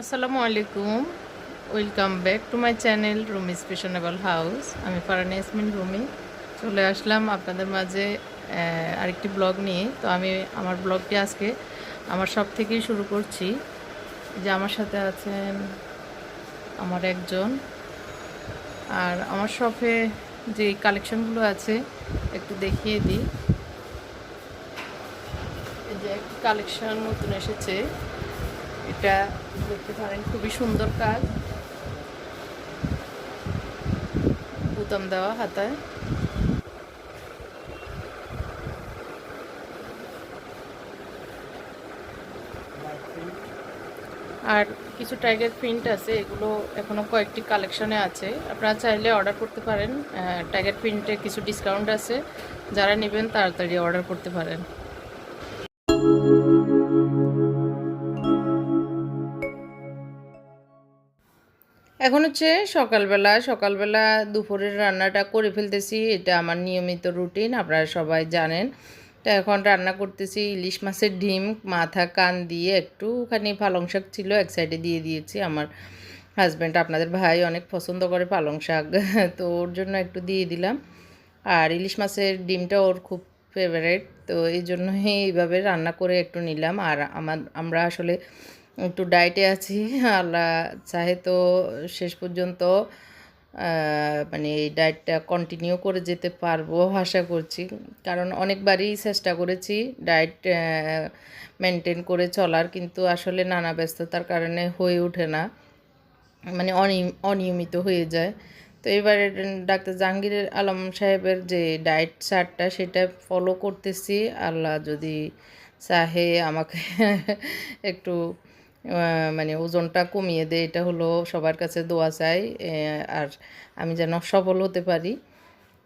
আসসালামু আলাইকুম। Welcome back to my channel Rumi's fashionable house আমি ফারানা রুমি। চলে আসলাম আপনাদের মাঝে আরেকটি ব্লগ নিয়ে। তো আমি আমার ব্লগটি আজকে আমার সব থেকেই শুরু করছি। যে আমার সাথে আছেন আমার একজন। আর আমার শপে যে কালেকশনগুলো আছে, একটু দেখিয়ে দিই। যে একটি কালেকশন নতুন এসেছে। এটা দেখতে পারেন, খুবই সুন্দর কাজ। বুতাম দেওয়া হাতায়। আর কিছু টাইগার প্রিন্ট আছে, এগুলো এখনও কয়েকটি কালেকশনে আছে। আপনারা চাইলে অর্ডার করতে পারেন। টাইগার প্রিন্টে কিছু ডিসকাউন্ট আছে। যারা নেবেন, তাড়াতাড়ি অর্ডার করতে পারেন। এখন হচ্ছে সকালবেলা সকালবেলা দুপুরের রান্নাটা করে ফেলতেছি। এটা আমার নিয়মিত রুটিন, আপনারা সবাই জানেন। তো এখন রান্না করতেছি ইলিশ মাছের ডিম, মাথা কান দিয়ে একটুখানি পালং শাক ছিল, এক সাইডে দিয়ে দিয়েছি আমার হাজব্যান্ড আপনাদের ভাই অনেক পছন্দ করে পালং শাক, তো ওর জন্য একটু দিয়ে দিলাম। আর ইলিশ মাছের ডিমটা ওর খুব ফেভারেট তো এই জন্যই এইভাবে রান্না করে একটু নিলাম। আর আমার, আমরা আসলে একটু ডায়েটে আছি আল্লাহ চাহে তো শেষ পর্যন্ত মানে এই ডায়েটটা কন্টিনিউ করে যেতে পারব আশা করছি। কারণ অনেকবারই চেষ্টা করেছি ডায়েট মেনটেন করে চলার, কিন্তু আসলে নানা ব্যস্ততার কারণে হয়ে ওঠে না। মানে অনিয়মিত হয়ে যায়। তো এবারে ডাক্তার জাহাঙ্গীর আলম সাহেবের যে ডায়েট চার্টটা, সেটা ফলো করতেছি। আল্লাহ যদি চাহে আমাকে একটু মানে ওজনটা কমিয়ে দেয়, এটা হলো সবার কাছে দোয়া চাই আর আমি যেন সফল হতে পারি,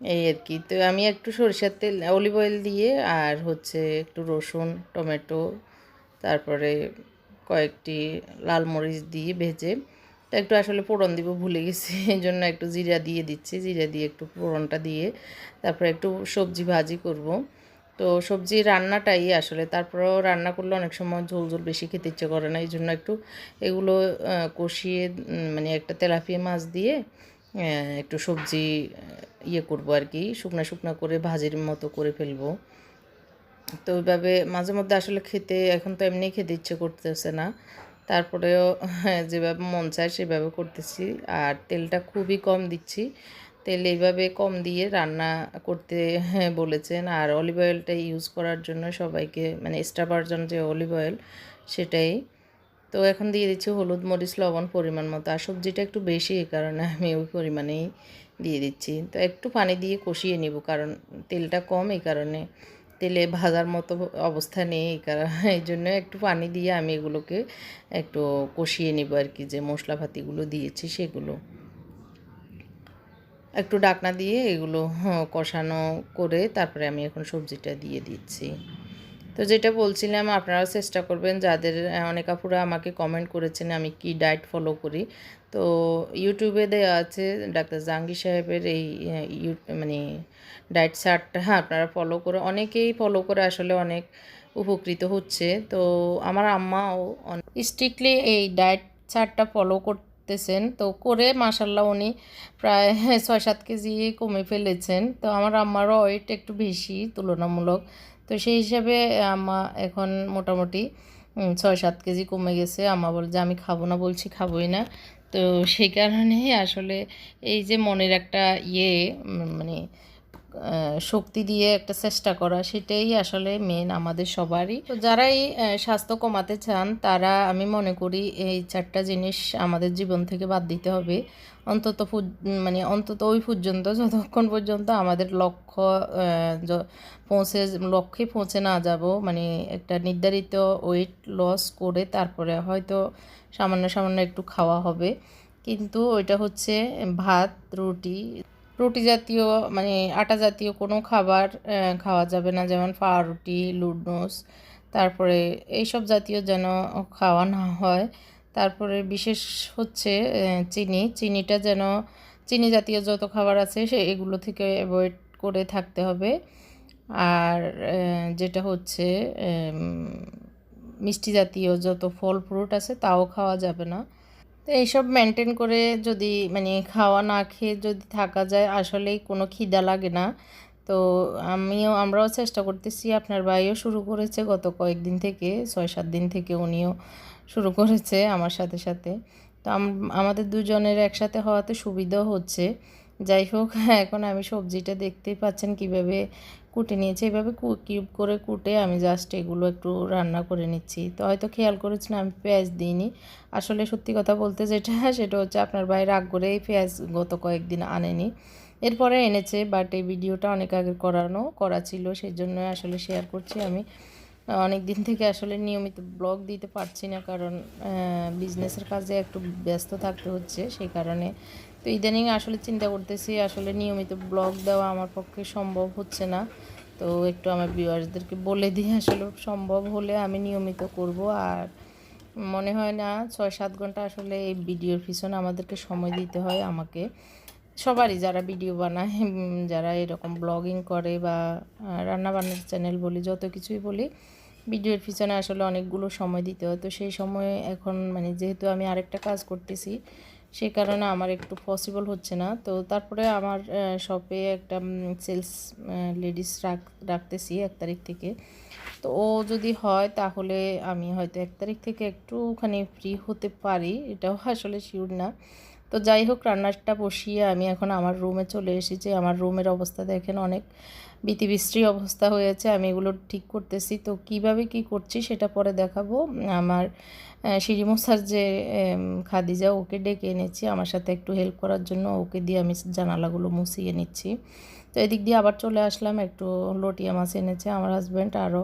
এই আর কি। তো আমি একটু সরিষার তেল, অলিভ অয়েল দিয়ে, আর হচ্ছে একটু রসুন, টমেটো, তারপরে কয়েকটি লাল মরিচ দিয়ে ভেজে, তো একটু আসলে ফোড়ন দিব, ভুলে গেছি, এই জন্য একটু জিরা দিয়ে দিচ্ছি, জিরা দিয়ে একটু ফোড়নটা দিয়ে, তারপরে একটু সবজি ভাজি করব। তো সবজি রান্নাটাই আসলে। তারপরেও রান্না করলে অনেক সময় ঝোল ঝোল বেশি খেতে ইচ্ছে করে না এই জন্য একটু এগুলো কষিয়ে মানে একটা তেলাপিয়া মাছ দিয়ে একটু সবজি ইয়ে করব আর কি শুকনো শুকনো করে ভাজির মতো করে ফেলব। তো ওইভাবে মাঝে মধ্যে আসলে খেতে এখন তো এমনি খেতে ইচ্ছে করতেছে না। তারপরেও হ্যাঁ, যেভাবে মন চায় সেভাবে করতেছি। আর তেলটা খুবই কম দিচ্ছি। তেল এইভাবে কম দিয়ে রান্না করতে বলেছেন। আর অলিভ অয়েলটা ইউজ করার জন্য সবাইকে মানে এক্সট্রা ভার্জন যে অলিভ অয়েল সেটাই। তো এখন দিয়ে দিচ্ছি হলুদ মরিচ, লবণ পরিমাণ মতো। আর সবজিটা একটু বেশি, এই কারণে আমি ওই পরিমাণেই দিয়ে দিচ্ছি। তো একটু পানি দিয়ে কষিয়ে নিব, কারণ তেলটা কম, এই কারণে তেলে ভাজার মতো অবস্থা নেই, এই কারণে এই জন্য একটু পানি দিয়ে আমি এগুলোকে একটু কষিয়ে নিব আর কি, যে মশলাপাতিগুলো দিয়েছি সেগুলো। একটু ডাকনা দিয়ে এগুলো হ্যাঁ, কষানো করে তারপরে আমি এখন সবজিটা দিয়ে দিচ্ছি। তো যেটা বলছিলাম আপনারাও চেষ্টা করবেন যাদের অনেক আপুরা আমাকে কমেন্ট করেছেন আমি কি ডায়েট ফলো করি। তো ইউটিউবে দেওয়া আছে ডাক্তার জাহাঙ্গীর সাহেবের এই মানে ডায়েট চার্টটা হ্যাঁ আপনারা ফলো করে অনেকেই ফলো করে আসলে অনেক উপকৃত হচ্ছে। তো আমার আম্মাও স্ট্রিক্টলি এই ডায়েট চার্টটা ফলো করতেছেন। তো করে মাসাল্লাহ উনি প্রায় ছয় সাত কেজি কমে ফেলেছেন। তো আমার আম্মারও ওয়েট একটু বেশি তুলনামূলক। তো সেই হিসাবে আম্মা এখন মোটামুটি ছয় সাত কেজি কমে গেছে। আম্মা বলে যে, আমি খাব না। বলছি, খাবোই না। তো সেই কারণেই আসলে এই যে মনের একটা ইয়ে মানে শক্তি দিয়ে একটা চেষ্টা করা, সেটাই আসলে মেন আমাদের সবারই। তো যারাই স্বাস্থ্য কমাতে চান, তারা আমি মনে করি এই চারটা জিনিস আমাদের জীবন থেকে বাদ দিতে হবে। অন্তত মানে অন্তত ওই পর্যন্ত, যতক্ষণ পর্যন্ত আমাদের লক্ষ্য পৌঁছে, লক্ষ্যে পৌঁছে না যাব মানে একটা নির্ধারিত ওয়েট লস করে তারপরে হয়তো সামান্য সামান্য একটু খাওয়া হবে। কিন্তু ওইটা হচ্ছে ভাত, রুটি। রুটি জাতীয় মানে আটা জাতীয় কোনো খাবার খাওয়া যাবে না। যেমন পাউরুটি লুডোস তারপরে এইসব জাতীয় যেন খাওয়া না হয়। তারপরে বিশেষ হচ্ছে চিনি। চিনিটা যেন, চিনি জাতীয় যত খাবার আছে সে, এগুলো থেকে অ্যাভয়েড করে থাকতে হবে। আর যেটা হচ্ছে মিষ্টি জাতীয় যত ফল ফ্রুট আছে তাও খাওয়া যাবে না। তো এইসব মেনটেন করে যদি মানে খাওয়া না খেয়ে যদি থাকা যায়, আসলেই কোনো খিদা লাগে না। তো আমিও, আমরাও চেষ্টা করতেছি, আপনার ভাইও শুরু করেছে গত কয়েকদিন থেকে ছয় সাত দিন থেকে উনিও শুরু করেছে আমার সাথে সাথে। তো আমাদের দুজনের একসাথে হওয়াতে সুবিধাও হচ্ছে। যাই হোক, এখন আমি সবজিটা দেখতেই পাচ্ছেন কীভাবে কুটে নিয়েছি। এভাবে কিউব করে কুটে আমি জাস্ট এগুলো একটু রান্না করে নিচ্ছি। তো হয়তো খেয়াল করেছেন আমি পেঁয়াজ দিইনি। আসলে সত্যি কথা বলতে যেটা, সেটা হচ্ছে আপনার ভাই রাগ করে পেঁয়াজ গত কয়েকদিন আনেনি। এরপরে এনেছে বাট এই ভিডিওটা অনেক আগে করানো, করা ছিল। সেই জন্য আসলে শেয়ার করছি আমি। অনেক দিন থেকে আসলে নিয়মিত ব্লগ দিতে পারছি না, কারণ বিজনেসের কাজে একটু ব্যস্ত থাকতে হচ্ছে। সেই কারণে তো ইদানিং আসলে চিন্তা করতেছি, আসলে নিয়মিত ব্লগ দেওয়া আমার পক্ষে সম্ভব হচ্ছে না। তো একটু আমার ভিউয়ার্সদেরকে বলে দিই, আসলে সম্ভব হলে আমি নিয়মিত করব। আর মনে হয় না ছয় সাত ঘণ্টা আসলে এই ভিডিওর পিছনে আমাদেরকে সময় দিতে হয় আমাকে। সবারই যারা ভিডিও বানায় যারা এরকম ব্লগিং করে বা রান্নাবান্নার চ্যানেল বলি, যত কিছুই বলি, ভিডিওর পিছনে আসলে অনেকগুলো সময় দিতে হয়। তো সেই সময়ে এখন মানে যেহেতু আমি আরেকটা কাজ করতেছি সেই কারণে আমার একটু পসিবল হচ্ছে না। তো তারপরে আমার শপে একটা সেলস লেডিস রাখ, রাখতেছি এক তারিখ থেকে। তো ও যদি হয় তাহলে আমি হয়তো এক তারিখ থেকে একটুখানি ফ্রি হতে পারি। এটাও আসলে শিওর না। তো যাই হোক রান্নাটা বসিয়ে আমি এখন আমার রুমে চলে এসেছি। আমার রুমের অবস্থা দেখেন অনেক বিতিবৃষ্টি অবস্থা হয়েছে। আমি এগুলো ঠিক করতেছি। তো কীভাবে কি করছি সেটা পরে দেখাবো। আমার সিঁড়ি মশার যে খাদিজা, ওকে ডেকে এনেছি। আমার সাথে একটু হেল্প করার জন্য ওকে দিয়ে আমি জানালাগুলো মুছিয়ে নিচ্ছি। তো এদিক দিয়ে আবার চলে আসলাম। একটু লটিয়া মাছ এনেছে আমার হাজব্যান্ড আরও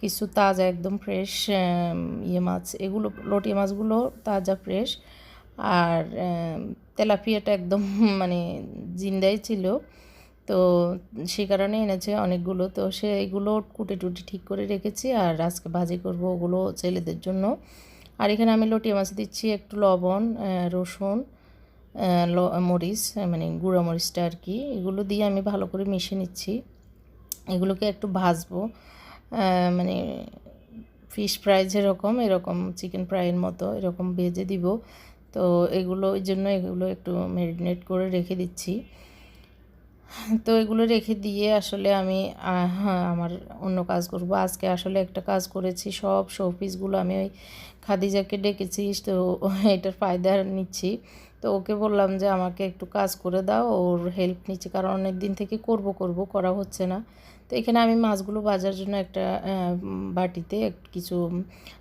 কিছু তাজা একদম ফ্রেশ ইয়ে মাছ। এগুলো লটিয়া মাছগুলো তাজা ফ্রেশ আর তেলাপিয়াটা একদম মানে জিন্দাই ছিল। তো সে কারণে এনেছে অনেকগুলো। তো সেইগুলো কুটে টুটে ঠিক করে রেখেছি আর আজকে ভাজি করব ওগুলো ছেলেদের জন্য। আর এখানে আমি লটিয়া মাছ দিচ্ছি, একটু লবণ রসুন ল, মরিচ মানে গুঁড়া মরিচটা আর কি। এগুলো দিয়ে আমি ভালো করে মিশিয়ে নিচ্ছি। এগুলোকে একটু ভাজবো। মানে ফিশ ফ্রাই যেরকম, এরকম চিকেন ফ্রাইয়ের মতো এরকম ভেজে দিব। তো এগুলো ওই জন্য এগুলো একটু ম্যারিনেট করে রেখে দিচ্ছি। তো এগুলো রেখে দিয়ে আসলে আমি হ্যাঁ আমার অন্য কাজ করব। আজকে আসলে একটা কাজ করেছি, সব শোপিসগুলো আমি ওই খাদিজাকে ডেকেছি, তো এটার ফায়দা নিচ্ছি। তো ওকে বললাম যে, আমাকে একটু কাজ করে দাও, ওর হেল্প নিচ্ছি, কারণ অনেক দিন থেকে করব করব, করা হচ্ছে না। তো এখানে আমি মাছগুলো বাজার জন্য একটা বাটিতে কিছু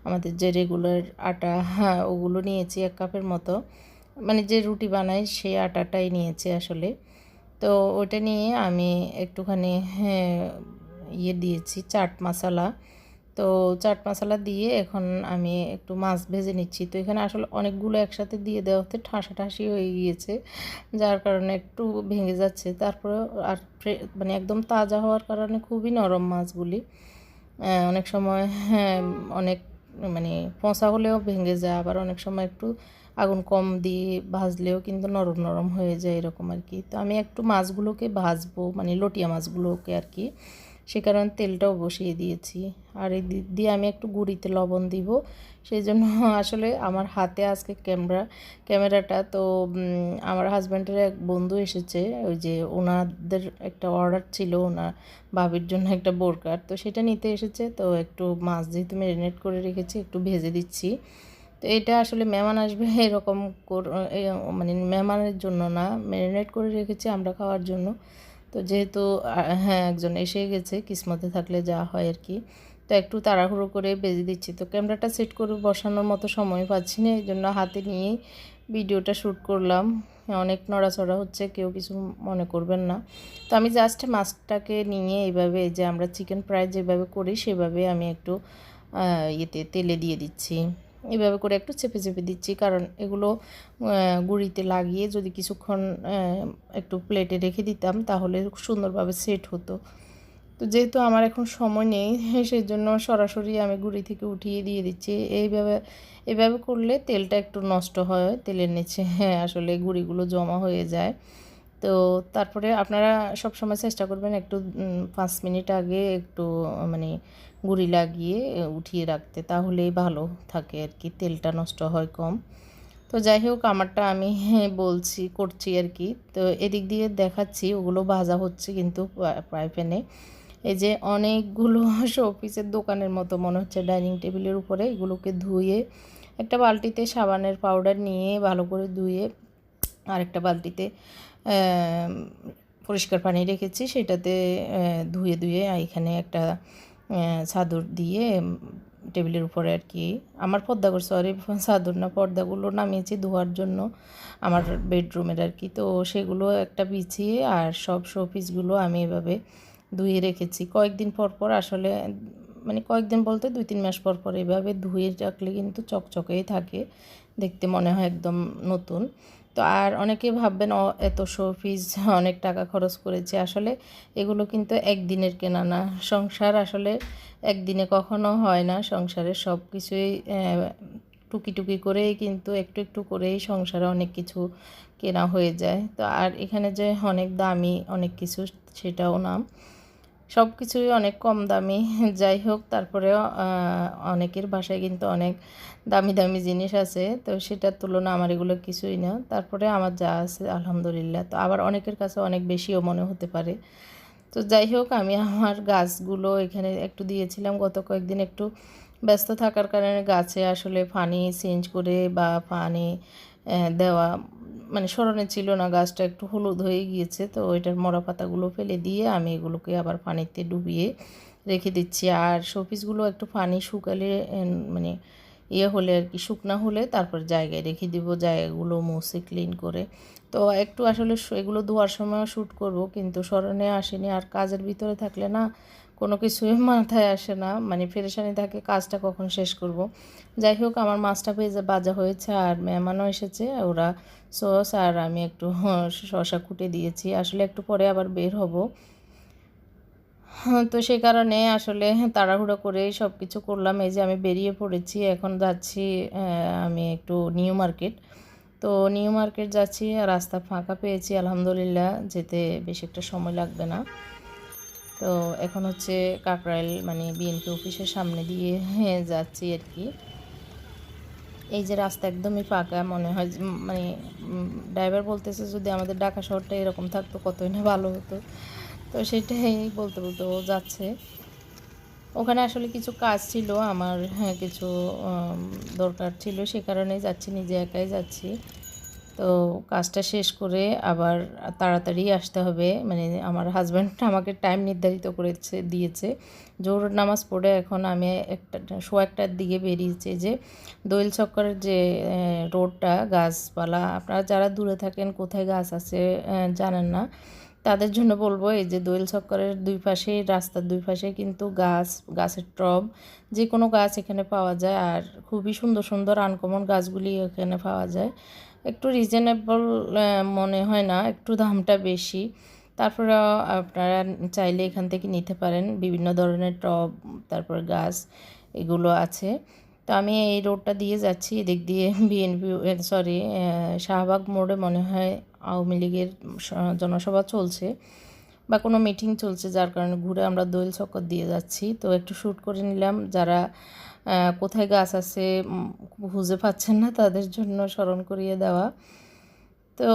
আমাদের যে রেগুলার আটা হ্যাঁ ওগুলো নিয়েছি এক কাপের মতো। মানে যে রুটি বানাই সেই আটাটাই নিয়েছি আসলে। তো ওটা নিয়ে আমি একটুখানি হ্যাঁ, ইয়ে দিয়েছি চাট মশলা। তো চাট মশলা দিয়ে এখন আমি একটু মাছ ভেজে নিচ্ছি। তো এখানে আসলে অনেকগুলো একসাথে দিয়ে দেওয়াতে ঠাসা ঠাসি হয়ে গিয়েছে, যার কারণে একটু ভেঙে যাচ্ছে। তারপরে আর মানে একদম তাজা হওয়ার কারণে খুবই নরম মাছগুলি। অনেক সময় হ্যাঁ অনেক মানে পচা হলেও ভেঙে যায়, আবার অনেক সময় একটু আগুন কম দিয়ে ভাজলেও কিন্তু নরম নরম হয়ে যায়, এরকম আর কি। তো আমি একটু মাছগুলোকে ভাজবো মানে লটিয়া মাছগুলোকে আর কি। সে কারণে তেলটাও বসিয়ে দিয়েছি। আর এই দিয়ে আমি একটু গুঁড়িতে লবণ দিব। সেই জন্য আসলে আমার হাতে আজকে ক্যামেরা, ক্যামেরাটা তো আমার হাজব্যান্ডের এক বন্ধু এসেছে, ওই যে ওনাদের একটা অর্ডার ছিল ওনার ভাবির জন্য একটা বোরকার। তো সেটা নিতে এসেছে, তো একটু মাছ যেহেতু ম্যারিনেট করে রেখেছি, একটু ভেজে দিচ্ছি। তো এটা আসলে মেহমান আসবে এরকম মানে মেহমানের জন্য না, ম্যারিনেট করে রেখেছি আমরা খাওয়ার জন্য। তো যেহেতু হ্যাঁ একজন এসে গেছে, কিসমতে থাকলে যা হয় আর কি। তো একটু তাড়াহুড়ো করে বেজে দিচ্ছি। তো ক্যামেরাটা সেট করে বসানোর মতো সময় পাচ্ছি না এই জন্য হাতে নিয়েই ভিডিওটা শ্যুট করলাম। অনেক নড়াচড়া হচ্ছে, কেউ কিছু মনে করবেন না। তো আমি জাস্ট মাছটাকে নিয়ে এইভাবে যে আমরা চিকেন ফ্রাই যেভাবে করি, সেভাবে আমি একটু ইয়েতে তেলে দিয়ে দিচ্ছি। এভাবে করে একটু চেপে চেপে দিচ্ছি। কারণ এগুলো গুঁড়িতে লাগিয়ে যদি কিছুক্ষণ একটু প্লেটে রেখে দিতাম তাহলে সুন্দরভাবে সেট হতো। তো যেহেতু আমার এখন সময় নেই সেই জন্য সরাসরি আমি গুঁড়ি থেকে উঠিয়ে দিয়ে দিচ্ছি। এইভাবে, এভাবে করলে তেলটা একটু নষ্ট হয়, তেলের নিচে হ্যাঁ আসলে গুঁড়িগুলো জমা হয়ে যায়। তো তারপরে আপনারা সব সময় চেষ্টা করবেন একটু পাঁচ মিনিট আগে একটু মানে গুঁড়ি লাগিয়ে উঠিয়ে রাখতে, তাহলেই ভালো থাকে আর কি, তেলটা নষ্ট হয় কম। তো যাই হোক, আমারটা আমি বলছি, করছি আর কি। তো এদিক দিয়ে দেখাচ্ছি, ওগুলো ভাজা হচ্ছে কিন্তু ফ্রাই প্যানে। এই যে অনেকগুলো শোপিসের দোকানের মতো মনে হচ্ছে, ডাইনিং টেবিলের উপরে, এগুলোকে ধুয়ে, একটা বালতিতে সাবানের পাউডার নিয়ে, ভালো করে ধুয়ে আরেকটা বালতিতে পরিষ্কার পানি রেখেছি, সেটাতে ধুয়ে ধুয়ে এখানে একটা চাদর দিয়ে টেবিলের উপরে আর কি, আমার পর্দাগুলো সরি চাদর না, পর্দাগুলো নামিয়েছি ধোয়ার জন্য, আমার বেডরুমের আর কি, তো সেগুলো একটা বিছিয়ে আর সব শোপিসগুলো আমি এভাবে ধুয়ে রেখেছি। কয়েকদিন পর পর আসলে মানে কয়েকদিন বলতে দুই তিন মাস পর পর এভাবে ধুয়ে রাখলে কিন্তু চকচকেই থাকে, দেখতে মনে হয় একদম নতুন। তো আর অনেকে ভাববেন "ও, এত শোপিস অনেক টাকা খরচ করেছে। আসলে এগুলো কিন্তু একদিনের কেনা না। সংসার আসলে একদিনে কখনো হয় না। সংসারের সব কিছুই টুকি টুকি করেই কিন্তু একটু একটু করেই সংসারে অনেক কিছু কেনা হয়ে যায়। তো আর এখানে যে অনেক দামি অনেক কিছু সেটাও না। সব কিছুই অনেক কম দামি। যাই হোক, তারপরেও অনেকের বাসায় কিন্তু অনেক দামি দামি জিনিস আছে। তো সেটার তুলনা আমার এগুলো কিছুই না। তারপরে আমার যা আছে, আলহামদুলিল্লাহ। তো আবার অনেকের কাছে অনেক বেশিও মনে হতে পারে। তো যাই হোক, আমি আমার গাছগুলো এখানে একটু দিয়েছিলাম। গত কয়েকদিন একটু ব্যস্ত থাকার কারণে গাছে আসলে পানি চেঞ্জ করে বা পানি দেওয়া মানে স্মরণে ছিল না, গাছটা একটু হলুদ হয়ে গিয়েছে, তো ওইটার মরা পাতাগুলো ফেলে দিয়ে আমি এগুলোকে আবার পানিতে ডুবিয়ে রেখে দিচ্ছি। আর শোপিসগুলো একটু পানি শুকালে মানে ইয়ে হলে আর কি, শুকনা হলে তারপর জায়গায় রেখে দিব, জায়গাগুলো মুছে ক্লিন করে। তো একটু আসলে এগুলো ধোয়ার সময় শ্যুট করব, কিন্তু স্মরণে আসেনি। আর কাজের ভিতরে থাকলে না কোনো কিছুই মাথায় আসে না। মানে পেরেশানি থাকে কাজটা কখন শেষ করব? যাই হোক আমার মাছটা ভেজে বাজা হয়েছে আর মেহমানও এসেছে ওরা সস আর আমি একটু শসা কুটে দিয়েছি। আসলে একটু পরে আবার বের হব। হ্যাঁ, তো সেই কারণে আসলে তাড়াহুড়ো করেই সব কিছু করলাম। এই যে আমি বেরিয়ে পড়েছি এখন যাচ্ছি আমি একটু নিউ মার্কেট। তো নিউ মার্কেট যাচ্ছি রাস্তা ফাঁকা পেয়েছি আলহামদুলিল্লাহ যেতে বেশি একটা সময় লাগবে না। তো এখন হচ্ছে কাকরাইল মানে বিএনপি অফিসের সামনে দিয়ে যাচ্ছি আর কি। এই যে রাস্তা একদমই ফাঁকা, মনে হয় মানে ড্রাইভার বলতেছে যদি আমাদের ঢাকা শহরটা এরকম থাকতো কতই না ভালো হতো। তো সেটাই বলতে বলতে ও যাচ্ছে। ওখানে আসলে কিছু কাজ ছিল, আমার হ্যাঁ কিছু দরকার ছিল, সে কারণেই যাচ্ছি, নিজে একাই যাচ্ছি। তো কাজটা শেষ করে আবার তাড়াতাড়ি আসতে হবে। মানে আমার হাজব্যান্ড আমাকে টাইম নির্ধারিত করেছে, দিয়েছে। জোর নামাজ পড়ে এখন আমি একটা শো একটার দিকে বেরিয়েছে যে দোয়েল চক্করের যে রোডটা, গাছপালা, আপনারা যারা দূরে থাকেন, কোথায় গাছ আছে জানেন না। তাদের জন্য বলব এই যে দোয়েল চক্করের দুই পাশে, রাস্তার দুই পাশে কিন্তু গাছ, গাছের টব, যে কোনো গাছ এখানে পাওয়া যায়। আর খুবই সুন্দর সুন্দর আনকমন গাছগুলি এখানে পাওয়া যায়। একটু রিজনেবল মনে হয় না, একটু দামটা বেশি। তারপরে আপনারা চাইলে এখান থেকে নিতে পারেন। বিভিন্ন ধরনের টব, তারপর গাছ, এগুলো আছে। তো আমি এই রোডটা দিয়ে যাচ্ছি, এদিক দিয়ে বিএনপি সরি শাহবাগ মোড়ে মনে হয় আওয়ামী লীগের জনসভা চলছে। বা কোনো মিটিং চলছে যার কারণে ঘুরে আমরা দোয়েল চক্কর দিয়ে যাচ্ছি। তো একটু শ্যুট করে নিলাম। যারা কোথায় গাছ আছে খুঁজে পাচ্ছেন না, তাদের জন্য স্মরণ করিয়ে দেওয়া। তো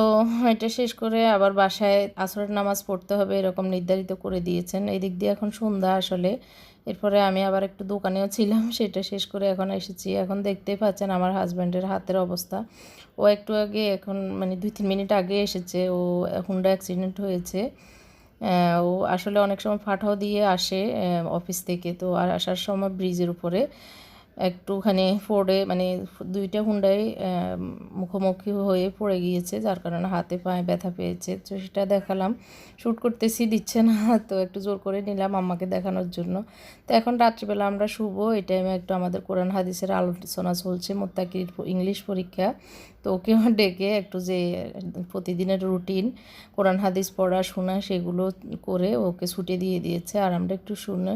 এটা শেষ করে আবার বাসায় আসরের নামাজ পড়তে হবে এরকম নির্ধারিত করে দিয়েছেন। এই দিক দিয়ে এখন সন্ধ্যা আসলে। এরপরে আমি আবার একটু দোকানেও ছিলাম, সেটা শেষ করে এখন এসেছি। এখন দেখতেই পাচ্ছেন আমার হাজব্যান্ডের হাতের অবস্থা। ও একটু আগে এখন মানে দুই তিন মিনিট আগে এসেছে। ও হুন্ডা অ্যাক্সিডেন্ট হয়েছে। ও আসলে অনেক সময় ফাটাও দিয়ে আসে অফিস থেকে। তো আর আসার সময় ব্রিজের উপরে। একটুখানি পড়ে মানে দুইটা হুন্ডাই মুখোমুখি হয়ে পড়ে গিয়েছে, যার কারণে হাতে পায়ে ব্যথা পেয়েছে। তো সেটা দেখালাম। শ্যুট করতেছি, দিচ্ছে না, তো একটু জোর করে নিলাম আম্মাকে দেখানোর জন্য। তো এখন রাত্রিবেলা আমরা শুভ এই টাইমে একটু আমাদের কোরআন হাদিসের আলোচনা চলছে, মোত্তাকির ইংলিশ পরীক্ষা। তো ওকেও ডেকে একটু যে প্রতিদিনের রুটিন কোরআন হাদিস পড়া, শোনা, সেগুলো করে ওকে ছুটে দিয়ে দিয়েছে। আর আমরা একটু শুনে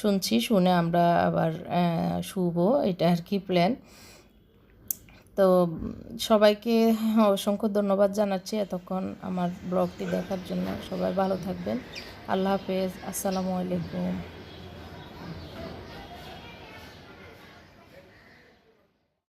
শুনছি, শুনে আমরা আবার শুভ এটা আর কি প্ল্যান তো সবাইকে অসংখ্য ধন্যবাদ জানাচ্ছি এতক্ষণ আমার ব্লগটি দেখার জন্য। সবাই ভালো থাকবেন। আল্লাহ হাফেজ। আসসালামু আলাইকুম।